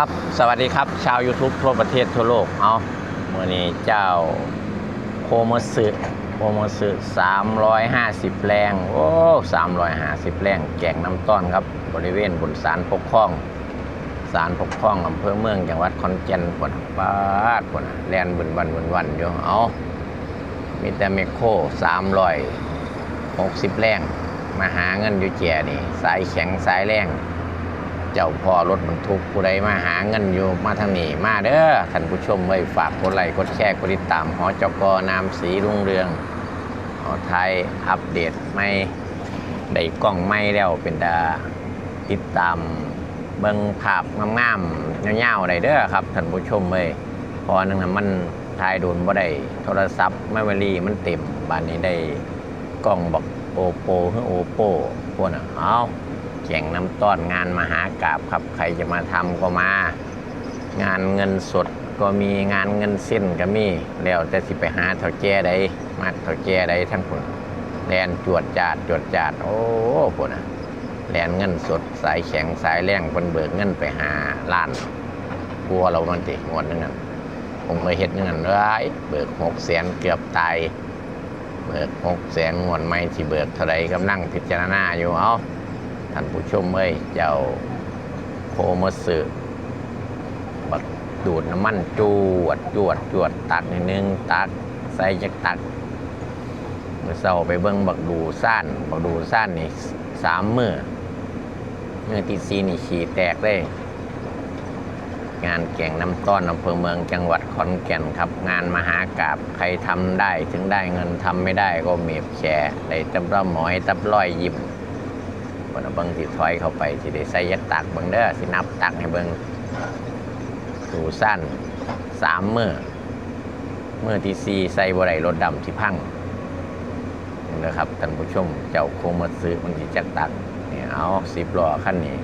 ครับ สวัสดีครับ ชาว YouTube ทั่วประเทศทั่วโลก เอาเมื่อนี้เจ้าโคมสึโคมสึ350 แรง โอ้350 แรง แก่งน้ำต้อนครับ บริเวณบนศาลปกครองศาลปกครองอำเภอเมืองจังหวัดขอนแก่นคนปาดคนแลนบึนวันบึนวันอยู่เอามีแต่เมคโค360 แรง มาหาเงินอยู่แก่นี่ สายแข็งสายแรง เจ้าพ่อรถบรรทุกผู้ใดมาหาเงินอยู่มาทางนี้มาเด้อท่านผู้ชมไว้ฝากกดไลค์กดแชร์กดติดตามหอจกนามสีรุ่งเรืองหอไทยอัปเดตไม่ได้กล้องไม่แล้วเป็นดาติดตามเบิ่งภาพงามๆเงาๆได้เด้อครับท่านผู้ชมเว้ยพอนึงน่ะมันถ่ายโดนบ่ได้โทรศัพท์ไม่วลีมันเต็มบ้านนี้ได้กล้องบอกโอโปหรือโอโปพวกน่ะเอา แข่งน้ำต้อนงานมหากราบครับใครจะมาทำก็มา งานเงินสดก็มีงานเงินเส้นก็มีแล้วแต่สิไปหาเถ่าแก่ใดมาเถ่าแก่ใดทั้งคนแลนจวดจาดจวดจาดโอ้พวกนะแลนเงินสดสายแข็งสายแรงคนเบิกเงินไปหาล้านกลัวเรามันติงวดนึงนั่นผมเคยเห็ดนึงนั่นเลยเบิกหกแสนเกือบตายเบิกหกแสนงวดไม่ที่เบิกเท่าไรกำลังพิจารณาอยู่เอา ท่านผู้ชมเอ้ยเจ้าโคมสึบักดูดน้ำมันจวดจวดจวดตักนิดนึงตักใส่จากตักเมื่อเช้าไปเบิ้งบักดูซ่านบักดูซ่านนี่สามมือเมื่อที่ซีนี่ขี่แตกเลยงานแก่งน้ำต้อนอำเภอเมืองจังหวัดขอนแก่นครับ งานมหากราบใครทำได้ ถึงได้เงินทำไม่ได้ก็เมียบแชร์ได้ตำร่หมอยตับร้อยยิ้ม บนเบิงสิถอยเข้าไปสิได้ใส่ยักตักเบิงเด้อสินับตักให้เบิงดูสั้นสามมือมือที่สี่ใส่บไรรถดำที่พังนี่นะครับท่านผู้ชมเจ้าโคงมาซื้อมันสิจักตักเนี่ยเอาสิบล้อขั้นนี้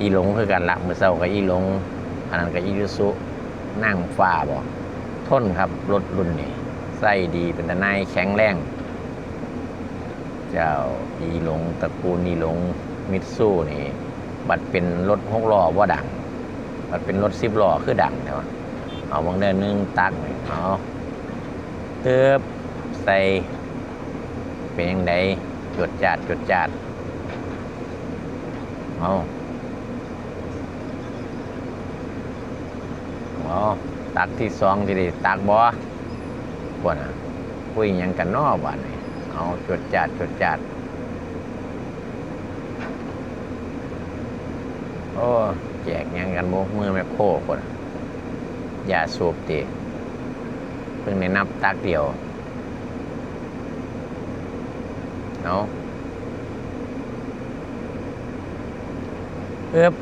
อีหลงคือกันละมือเศร้ากับอีหลงอันนั้นกับอียุสุนั่งฟ้าบ่ทนครับรถรุ่นนี้ใส่ดีเป็นตะไนายแข็งแรง เจ้าอีหลงตระกูลอีหลงมิตซูนี่บัดเป็นรถหกล้อว่าดังบัดเป็นรถสิบล้อคือดังแต่ว่าเอาบางเดินหนึงตักเอาเติบใส่เป็นยังไงจดจัดจดจัดเอาเอาตักที่สองที่ได้ตักบ่บ่น่ะคุยยังกันนอบ้านนี่ เอาจดจัดจดจัด โอ้แจกยังกันโมกมือแม่โคคนอย่าสูบติเพิ่งในนับตักเดียวเอาะเอ๊บ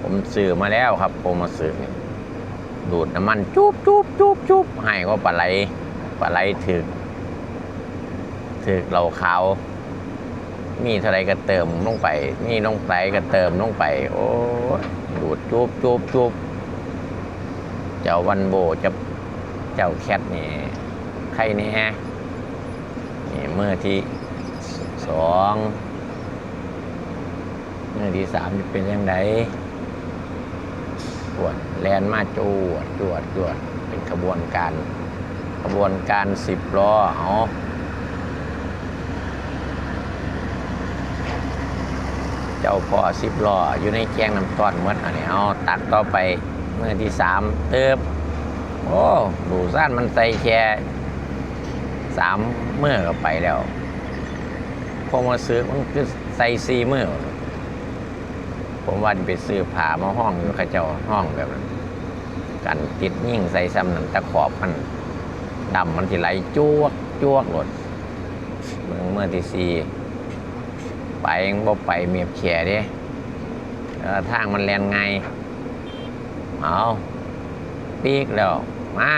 ผมซื้อมาแล้วครับ ผมมาซื้อดูดน้ำมันจุบจุบจุบจุบให้ก็ปลาไหล ปลาไหลถึกถึกเหล่าขาว มีเท่าไรก็เติมลงไปมีลงไปก็เติมลงไป โอ้ดูดจูบจูบจูบเจ้าวันโบจะเจ้าแคทนี่ใครนี่ฮะนี่เมื่อที่สองเมื่อที่สามจะเป็นยังไงปวดแลนมาจวดจวดจวดเป็นขบวนการ ขบวนการสิบล้อเอาเจ้าพ่อสิบล้ออยู่ในแกงน้ำต้อนหมดอันนี้เอาตักต่อไปเมื่อที่สามเติบโอ้ดูสั้นมันใส่แค่สามเมื่อก็ไปแล้วพอมาซื้อมันคือใส่สี่เมื่อผมว่าไปซื้อผ้ามาห้องอยู่ข้าเจ้าห้องแบบนั้นกันติดยิ่งใส่ซ้ำนั่นตะขอบมัน ดำมันสิไหลจ้วกจ้วกหลดเมื่อเมื่อที่สี่ไปยังบ่ไปเมียบแขเด้ทางมันแลนไง เอาปีกแล้ว มา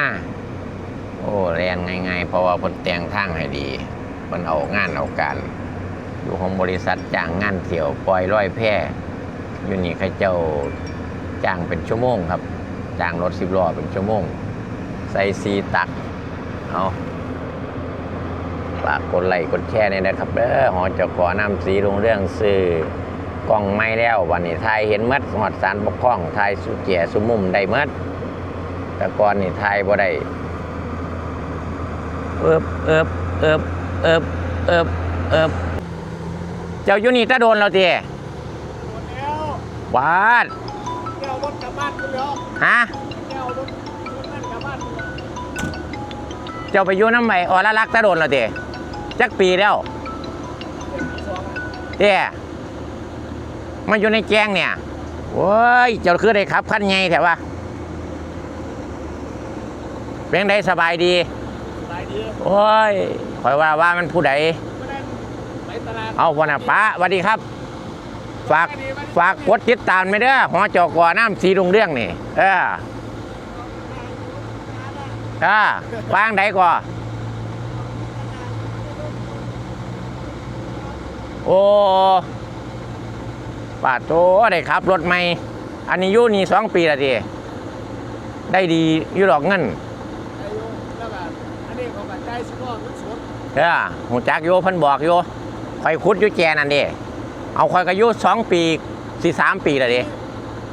โอ้แลนไงไงเพราะว่าเพิ่นแต่งทางให้ดีเพิ่นเอางานเอาการอยู่ของบริษัทจ้างงานเที่ยวปล่อยร้อยแพร่อยู่นี่เขาเจ้าจ้างเป็นชั่วโมงครับ จ้างรถสิบล้อเป็นชั่วโมง ใส่ซีตัก เอาฝากกดไลค์กดแชร์เนี่ยนะครับเด้อหอเจาขอนำสีลงเรื่องซื้อกล้องไม่แล้ววันนี้ถ่ายเห็นหมัดหอดสารปกครองถ่ายสุเกียสุมุมได้หมัดแต่ก่อนนี่ถ่ายบ่ได้เอิบเอิบเอิบเอิบเอิบเอิบเจ้าอยู่นี่ตะโดนเราเตียหมดแล้ววาดแก้วรถกลับบ้านไปแล้วฮะ เจ้าไปอยู่น้ำใหม่ออละลักตะโดนเราเตียจักปีแล้วเป็นปีสองอะเตี้ยมาอยู่ในแจ้งเนี่ยโว้ยเจ้าคือได้ขับขั้นไงแต่ว่าเป็นไดสบายดีสายดีโอ้ยคอยว่าว่ามันผู้ใดไม่ได้ไปตลาดเอาวันน่ะป้าสวัสดีครับ ฝากฝากกดติดตามไม่เด้อหอจอกอน้ำสีรุงเรื่องนี่ เออเออวางใดก่อโอ้ป้าโตได้ขับ รถใหม่ อันนี้อยูนี่สองปีและทีได้ดีอยู่ดอกเงินอายุแล้วแบบอันนี้เขากับใจสุดยอดสุดเออหูจักโยเพิ่นบอกโยคอยคุดอยู่แจนั่นเดิเอาคอยก็อยุสองปีสี่สามปีและดิผ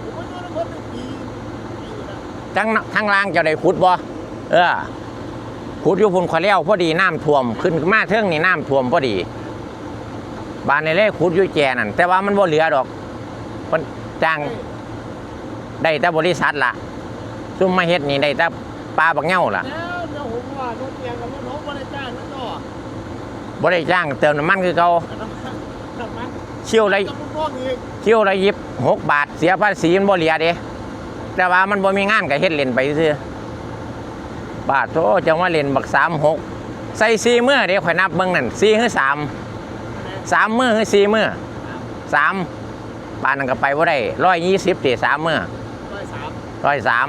มก็อยู่ในคนหนึ่งปีปีนะทั้งทั้งล่างเจะได้ขุดบ่ เออขุดอยู่พุ่นขอยเลี้ยวพอดีน้ำท่วม ขึ้นมาเทิงนี่น้ำท่วมพอดี บานในเล่ขุดอยู่แจนั่นแต่ว่ามันบ่เหลือดอกเพิ่นจ้างได้แต่บริษัทล่ะซุ่มมาเฮ็ดนี่ได้แต่ปลาบักเหง่าล่ะแล้วเดี๋ยวผมว่ารถเตียงกับรถผมบริจ้างนั่นต่อบ่ได้จ้างเติมน้ำมันคือเก่าน้ำมันเชี่ยวได้เที่ยวละยิบหกบาทเสียภาษีมันบ่เหลียเด้แต่ว่ามันบ่มีงานก็เฮ็ดเล่นไปซื่อ บาทโตจะมาเล่นบักสามหกใส่สี่มือเดี๋ยวข่อยนับเบิ่งนั่นสี่หรือสามสามมือหรือสี่มือสามปานนั้นก็ไปบ่ได้ร้อยยี่สิบตีสามมือร้อยสามร้อยสาม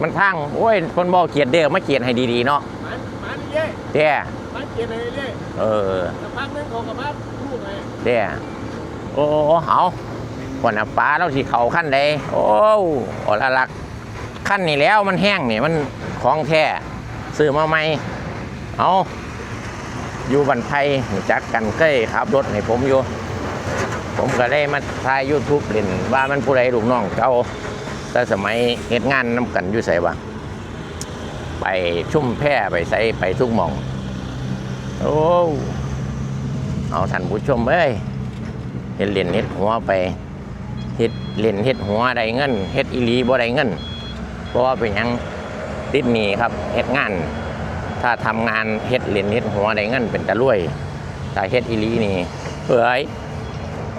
มันพังโอ้ยคนบ่เกียดเด้อมาเกียดให้ดีๆเนาะมันมันเย่เด้มันเกียร์เลยเย่เออสักพักนึงเขากับบ้านลูกไงเด้โอ้เอาคนน่ะปลาเราสิเขาขั้นใดโอ้โอละลักขั้นนี่แล้วมันแห้งนี่มัน ของแท้ซื้อมาใหม่เอาอยู่บันไทยรู้จักกันเคยขับรถให้ผมอยู่ ผมก็ได้มาถ่ายยูทูบเล่นว่ามันผู้ใดลูกน้องเก่าแต่สมัยเหตุงานน้ำกันอยู่ใส่บ่ไปชุ่มแพร่ไปใส่ไปทุกหมอง โอ้เอาท่านผู้ชมเอ้ยเฮ็ดเล่นเฮ็ดหัวไปเฮ็ดเล่นเฮ็ดหัวได้เงินเฮ็ดอีลีบ่ได้เงินเพราะว่าเป็นยัง ติดหนีครับเฮ็ดงาน ถ้าทำงานเฮ็ดเล่นเฮ็ดหัวได้เงินเป็นตะรวยถ้าเฮ็ดอีลีนี่เอ้ย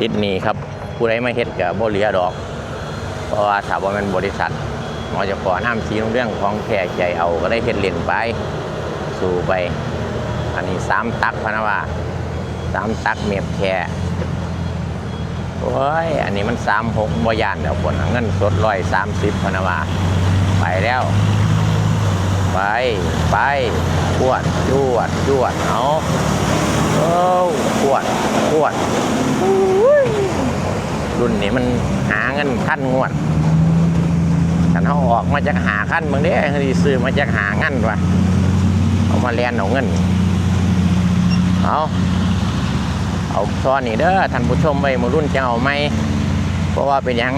ติดหนีครับผู้ใดมาเฮ็ดก็บ่เหลือดอก เพราะว่าถ้าบ่แม่นบริษัทหมอจะขอน้ำสีเรื่องของแค่ใจเอาก็ได้เฮ็ดเล่นไปสู่ไป อันนี้สามตักพนะว่าสามตักเมียบแค่โอ้ย อันนี้มันสามหกบยานเดี๋ยวผลเงินสดร้อยสามสิบพนะว่าไปแล้ว ไป ไปปวดจวดจวดเอาโอ้ปวดปวดอุ้ยรุ่นนี้มันหาเงินขั้นงวดฉันเขาออกมาจากหาขั้นบางเด้เขาสิซื้อมาจากหาเงินวะเอามาเรียนเอาเงิน เอาเอาซ้อนนี่เด้อท่านผู้ชมไปมารุ่นจะเอาไหมเพราะว่าเป็นยัง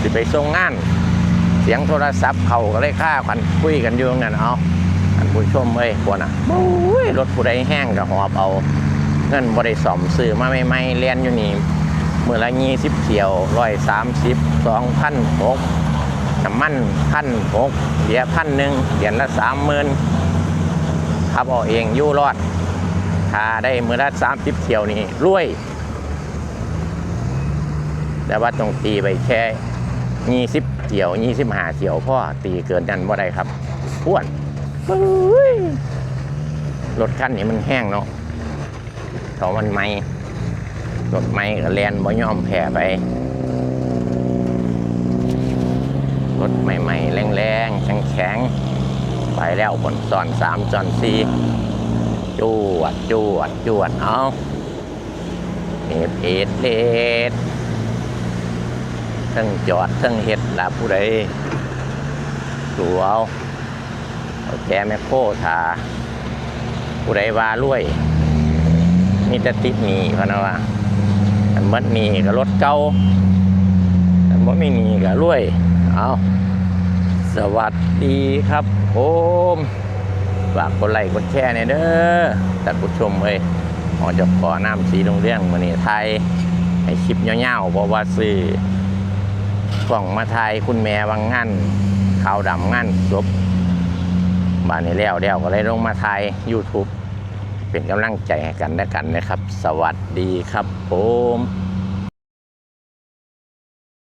สิไปส่งงาน สียงโทรศัพท์เขาก็เลยค่ากันคุยกันอยู่นั่นเอาท่านผู้ชมเอ้ยควรอะโอ้ยรถผู้ใดแห้งก็หอบเอาเงินบริสอมซื้อมาใหม่เรียนอยู่นี่เมื่อละยี่สิบเที่ยวร้อยสามสิบสองพันหกน้ำมันพันหกเหรียญพันหนึ่งเหรียญละสามหมื่นขับเอาเองยู่รอดถ้าได้มือละสามสิบเที่ยวนี่รวย แต่ว่าต้องตีไปแค่ยี่สิบ เที่ยวยี่สิบห้าเที่ยวพ่อตีเกินนันว่ได้ครับพวนปุ้ยรถคันนี้มันแห้งเนาะเพราะมันไม่รถไม่ก็แลนบ่ยอมแพ้ไป รถใหม่ๆ แรงๆ แข็งๆ ไปแล้วผลสอนสามสอนสี่จวดจวดจวดเอาเอ็ดเอ็ดเอ็ด ทั้งจอดทั้งเห็ดละผู้ใดดูเอาเอาแกแม่โคถาผู้ใดว่ารวยมีแต่ติดหนีพนะว่าอันมัดหนีก็รถเก่าอันบ่มีหนีก็รวยเอาสวัสดีครับผมฝากกดไลค์กดแชร์หน่ยเด้อท่ผู้ชมเอ้ยหอจะขอน้ำสีโรงเรียงมื้อนี้ไทยให้คลิปยาวๆเพราะว่าซื้อ กล่องมาไทยคุณแม่วังงันขาวดำงันจบบ้านนี้แล้วแล้วก็เลยลงมาไทย YouTube เป็นกำลังใจให้กันและกันนะครับ สวัสดีครับผม